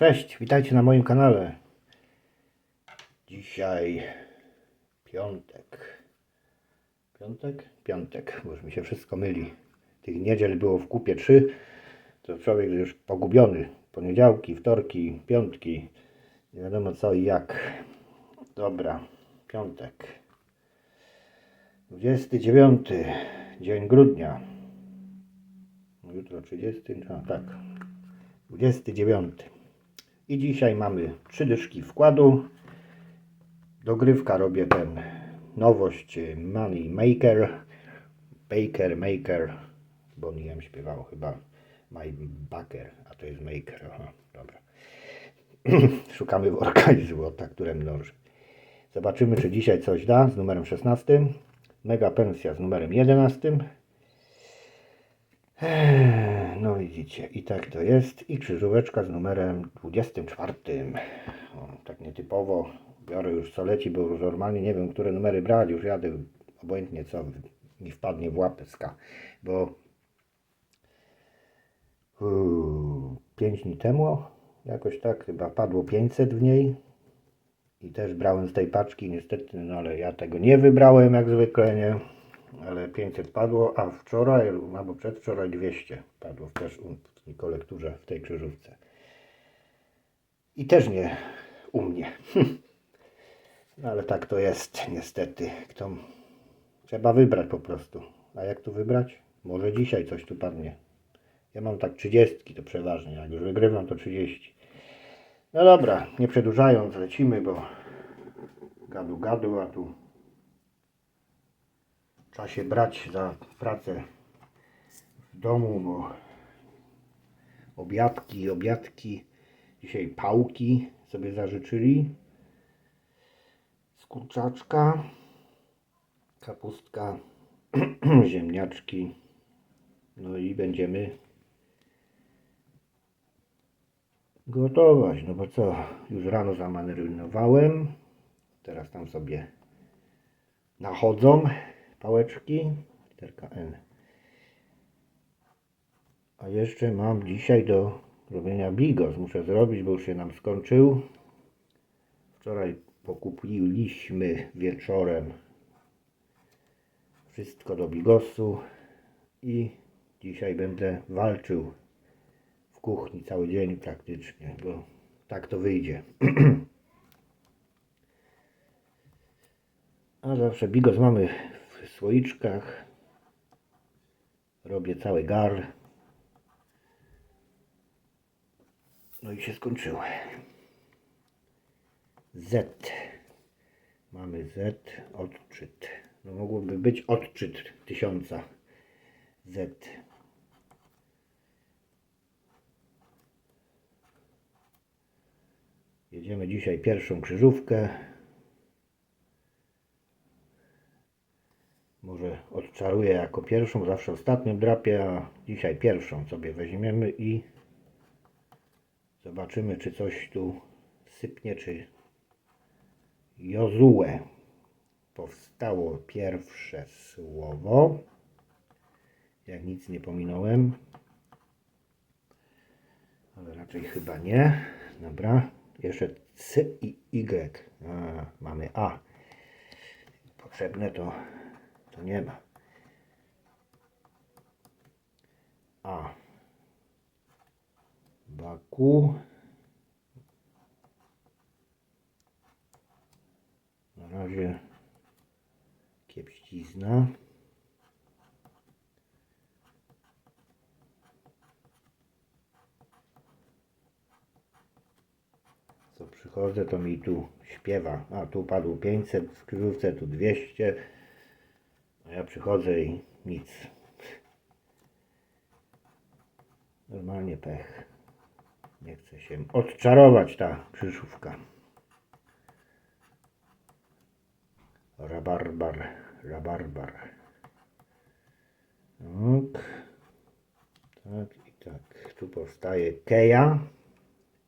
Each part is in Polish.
Cześć, witajcie na moim kanale. Dzisiaj piątek. Piątek? Piątek, bo już mi się wszystko myli. Tych niedziel było w kupie trzy, to człowiek już pogubiony. Poniedziałki, wtorki, piątki, nie wiadomo co i jak. Dobra, piątek. 29 dzień grudnia. No Jutro 30, a tak. 29. I dzisiaj mamy trzy dyszki wkładu. Dogrywka robię ten nowość y, Money Maker. Baker, Maker. Bonnie M śpiewał chyba My Baker, a to jest Maker. Aha, dobra. Szukamy worka i złota, które mnoży. Zobaczymy, czy dzisiaj coś da z numerem 16. Mega pensja z numerem 11. No widzicie, i tak to jest. I krzyżóweczka z numerem 24. O, tak nietypowo. Biorę już co leci, bo już normalnie nie wiem, które numery brać. Już jadę obojętnie co mi wpadnie w łapska. Bo 5 dni temu jakoś tak chyba padło 500 w niej. I też brałem z tej paczki, niestety, no ale ja tego nie wybrałem jak zwykle, nie? Ale 500 padło, a wczoraj albo przedwczoraj 200 padło też u- kolekturze, w tej krzyżówce. I też nie u mnie. No ale tak to jest, niestety. Kto... Trzeba wybrać po prostu. A jak tu wybrać? Może dzisiaj coś tu padnie. Ja mam tak 30 to przeważnie. Jak już wygrywam to 30. No dobra, nie przedłużając, lecimy, bo gadu gadu, a tu trzeba się brać za pracę w domu, bo obiadki, obiadki, dzisiaj pałki sobie zażyczyli, z kurczaczka, kapustka, ziemniaczki, no i będziemy gotować, no bo co, już rano zamarynowałem, teraz tam sobie nachodzą pałeczki, literka N. A jeszcze mam dzisiaj do robienia bigos, muszę zrobić, bo już się nam skończył. Wczoraj pokupiliśmy wieczorem wszystko do bigosu i dzisiaj będę walczył w kuchni cały dzień praktycznie, bo tak to wyjdzie. A zawsze bigos mamy słoiczkach. Robię cały gar. No i się skończyło. Z. Mamy Z, odczyt. No mogłoby być odczyt tysiąca. Z. Jedziemy dzisiaj pierwszą krzyżówkę. Może odczaruję jako pierwszą, zawsze ostatnią drapię, a dzisiaj pierwszą sobie weźmiemy i zobaczymy, czy coś tu sypnie, czy Jozue. Powstało pierwsze słowo. Jak nic nie pominąłem. Ale raczej chyba nie. Dobra. Jeszcze C i Y. A, mamy A. Potrzebne to, to nie ma. A. Baku. Na razie kiepścizna. Co przychodzę, to mi tu śpiewa. A tu padło 500 w krzyżówce, tu 200. A ja przychodzę i nic. Normalnie pech. Nie chce się odczarować ta krzyżówka. Rabarbar, rabarbar. Tak. Tak i tak. Tu powstaje keja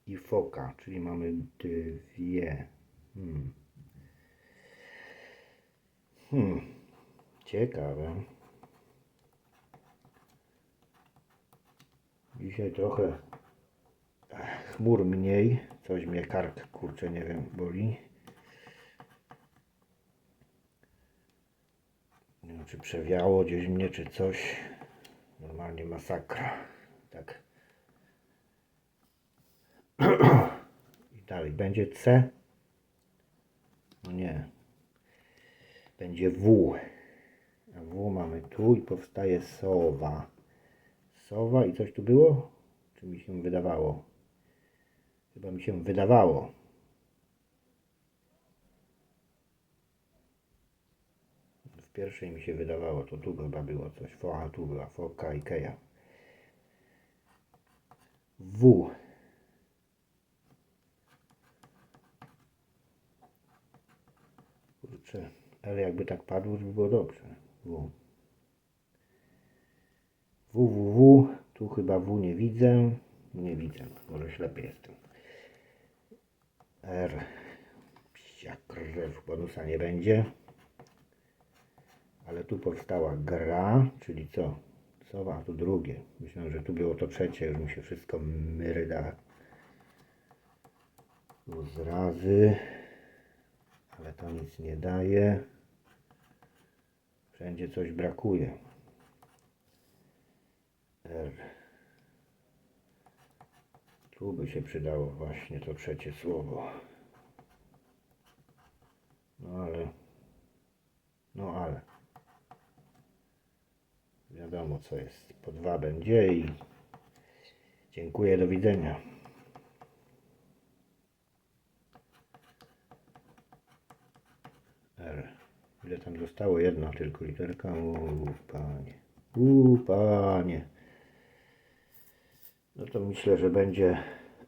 i foka, czyli mamy dwie. Hmm. Hmm. Ciekawe. Dzisiaj trochę chmur mniej. Coś mnie kark, kurczę, nie wiem, boli. Nie wiem, czy przewiało gdzieś mnie, czy coś. Normalnie masakra. Tak. I dalej będzie C. No nie. Będzie W. W mamy tu i powstaje sowa. Sowa i coś tu było? Czy mi się wydawało? Chyba mi się wydawało. W pierwszej mi się wydawało, to tu chyba było coś. Focha tu była, foka i keja. W. Kurczę, ale jakby tak padło, to by było dobrze. W. W, W, W. Tu chyba W nie widzę. Nie widzę, może ślepy jestem. R. Psia krew, bonusa nie będzie. Ale tu powstała gra, czyli co? Co, a tu drugie. Myślałem, że tu było to trzecie, już mi się wszystko myryda. Tu zrazy. Ale to nic nie daje. Wszędzie coś brakuje. R. Tu by się przydało właśnie to trzecie słowo. No ale. No ale. Wiadomo co jest. Po dwa będzie i dziękuję, do widzenia. R. Ile tam zostało? Jedna tylko literka. Uuu, panie. Panie. No to myślę, że będzie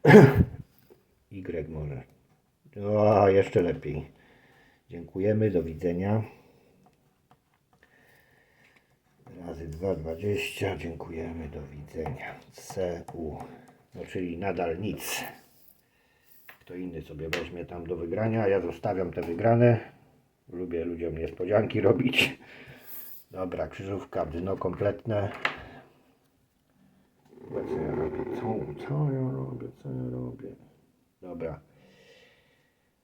Y może. O, jeszcze lepiej. Dziękujemy, do widzenia. Razy 2, 20. Dziękujemy, do widzenia. CU. No czyli nadal nic. Kto inny sobie weźmie tam do wygrania. Ja zostawiam te wygrane. Lubię ludziom niespodzianki robić. Dobra, krzyżówka, dno kompletne. Co ja robię? Co, co ja robię? Co ja robię? Dobra.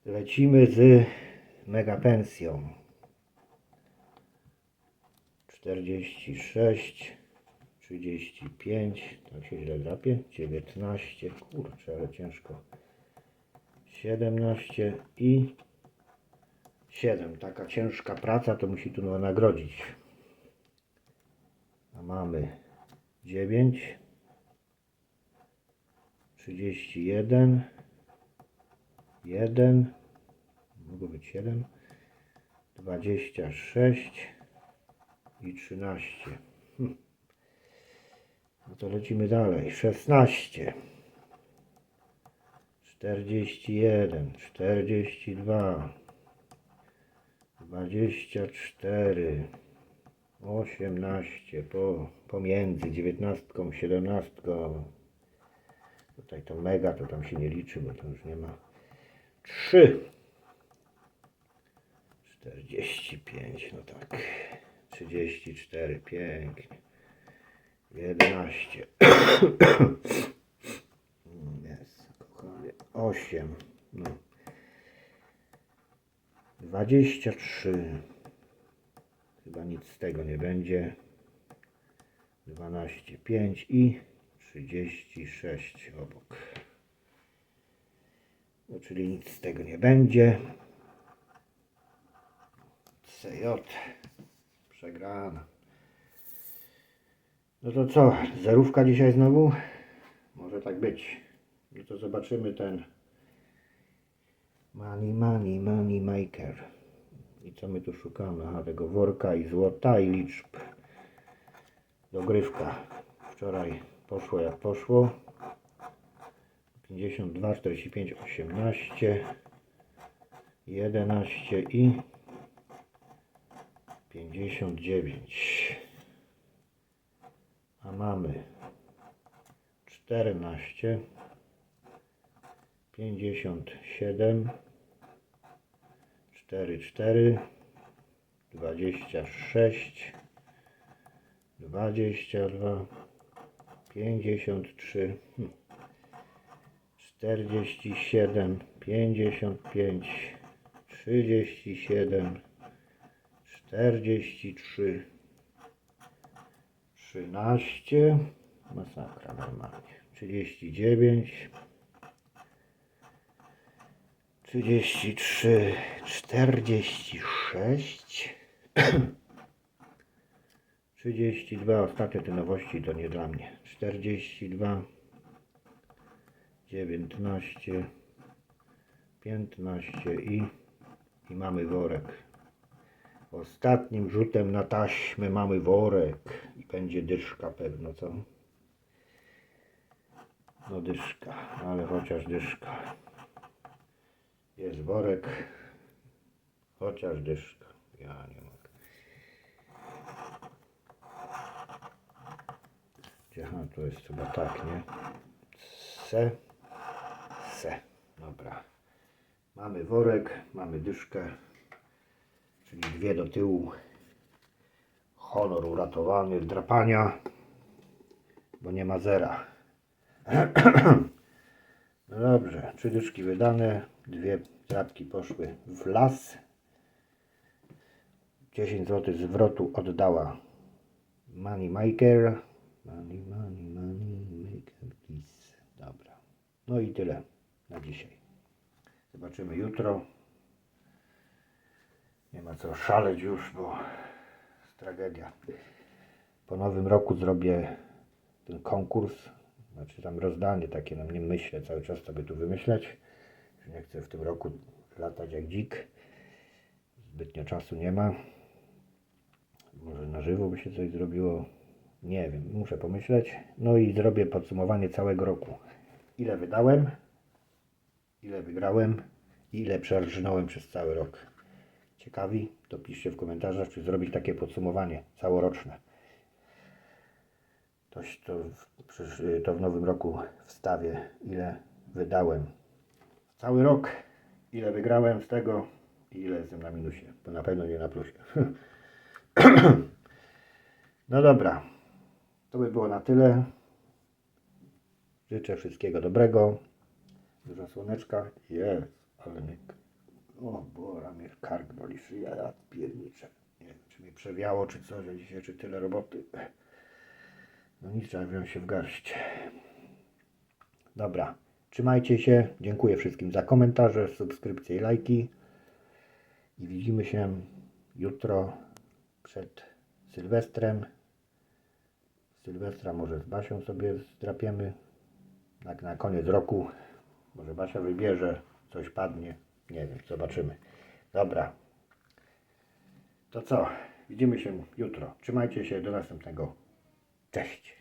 Lecimy z megapensją. 46, 35, tak się źle drapie, 19, kurczę, ale ciężko. 17 i 7. Taka ciężka praca to musi tu nagrodzić. A mamy 9, 31, 1, mogło być 7, 26 i 13. Hm. No to lecimy dalej. 16, 41, 42, 24, 18, po, pomiędzy 19, 17. Tutaj to mega, to tam się nie liczy, bo to już nie ma. 3, 45, no tak. 34, pięknie. 11. Jest, kochanie. 8, no. 23. Chyba nic z tego nie będzie. 12, 5 i 36 obok. No, czyli nic z tego nie będzie. CJ przegrana. No to co, zerówka dzisiaj znowu? Może tak być. No to zobaczymy ten Money, money, money maker. I co my tu szukamy? Aha, tego worka i złota i liczb. Dogrywka. Wczoraj poszło jak poszło. 52, 45, 18, 11 i 59. A mamy 14, 57, 4, 4, 26, 22, 53, hm, 47, 55, 37, 43, 13, masakra normalnie, 39, 33, 46, 32, ostatnie te nowości to nie dla mnie, 42, 19, 15 i, i mamy worek. Ostatnim rzutem na taśmę mamy worek i będzie dyszka pewno, co? No dyszka, ale chociaż dyszka. Jest worek, chociaż dyszka. Ja nie mogę. Gdzie, aha, to jest chyba tak, nie? Se, se. Dobra. Mamy worek, mamy dyszkę, czyli dwie do tyłu. Honor uratowany drapania, bo nie ma zera. No dobrze, trzy dyszki wydane, dwie drapki poszły w las. 10 zł zwrotu oddała Money Maker. Money, money, money maker, please. Dobra. No i tyle na dzisiaj. Zobaczymy jutro. Nie ma co szaleć już, bo jest tragedia. Po nowym roku zrobię ten konkurs, znaczy tam rozdanie takie, na mnie myślę cały czas sobie tu wymyśleć, nie chcę w tym roku latać jak dzik. Zbytnio czasu nie ma. Może na żywo by się coś zrobiło. Nie wiem, muszę pomyśleć. No i zrobię podsumowanie całego roku. Ile wydałem, ile wygrałem i ile przerżnąłem przez cały rok. Ciekawi? To piszcie w komentarzach, czy zrobić takie podsumowanie całoroczne. Toś to, w, to w nowym roku wstawię, ile wydałem. Cały rok, ile wygrałem z tego i ile jestem na minusie, bo na pewno nie na plusie. No dobra, to by było na tyle. Życzę wszystkiego dobrego. Dużo słoneczka. Jest, ale mnie... O, bora, mnie kark boli szyja, ja pierniczę. Nie wiem, czy mnie przewiało, czy co, że dzisiaj, czy tyle roboty. No nic, trzeba wziąć się w garść. Dobra, trzymajcie się. Dziękuję wszystkim za komentarze, subskrypcje i lajki. I widzimy się jutro przed Sylwestrem. Sylwestra może z Basią sobie zdrapiemy. Tak na koniec roku. Może Basia wybierze, coś padnie. Nie wiem, zobaczymy. Dobra. To co? Widzimy się jutro. Trzymajcie się, do następnego. Cześć.